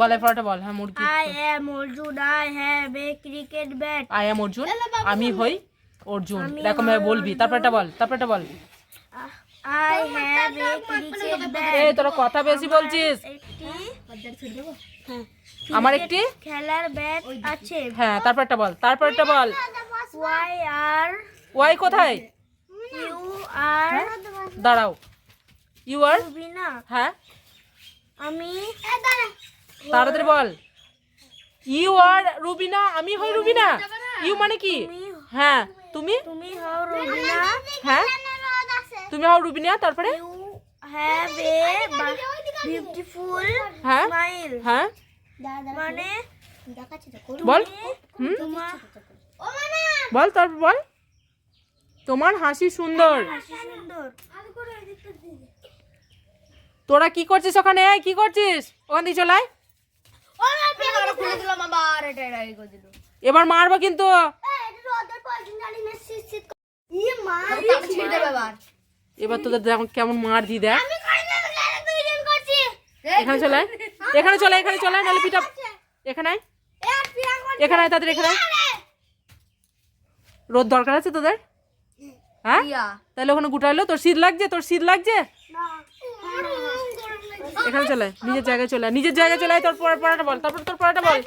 বল পড়াটা বল হ্যাঁ মুরগি। I am Arjun. I have a cricket bat. I am Arjun আমি হই অর্জুন। এরকম ভাবে বলবি। তারপরটা বল তারপরটা বল। I have a cricket bat. এই তোরা কথা বেশি বলছিস। একটি আমার একটি? খেলার ব্যাট আছে। হ্যাঁ তারপরটা বল তারপরটা বল। ওয়াই আর ওয়াই কোথায়? ইউ আর দাঁড়াও। ইউ আর হ্যাঁ? আমি তাড়াতাড়ি বল। ইউ আর রুবিনা আমি হই রুবিনা। ইউ মানে কি? হ্যাঁ তুমি? তুমি হও রুবিনা। হ্যাঁ? তুমি হও রুবিনা তারপরে? ইউ হ্যাভ এ বিউটিফুল হ্যাঁ? স্মাইল হ্যাঁ? মানে বল। বল তারপর বল। তোমার হাসি সুন্দর। হাসি সুন্দর। তোরা কি করছিস ওখানে? এই, কি করছিস? ওখান দিয়ে চলে আয়। এবার মারবো কিন্তু। এবার তোদের দেখো কেমন মার দি দেখ। এখানে চলে এখানে চলে এখানে চলে আয়, নাহলে পিঠা এখানে এখানে তাদের এখানে রোদ দরকার আছে তোদের? হ্যাঁ? তাহলে ওখানে গুটাইলো তোর শীত লাগছে তোর শীত লাগছে? এখানে চলে নিজের জায়গায় চলে নিজের জায়গায় চলে তোর পড়া- পড়াটা বল, তারপর তোর পড়াটা বল।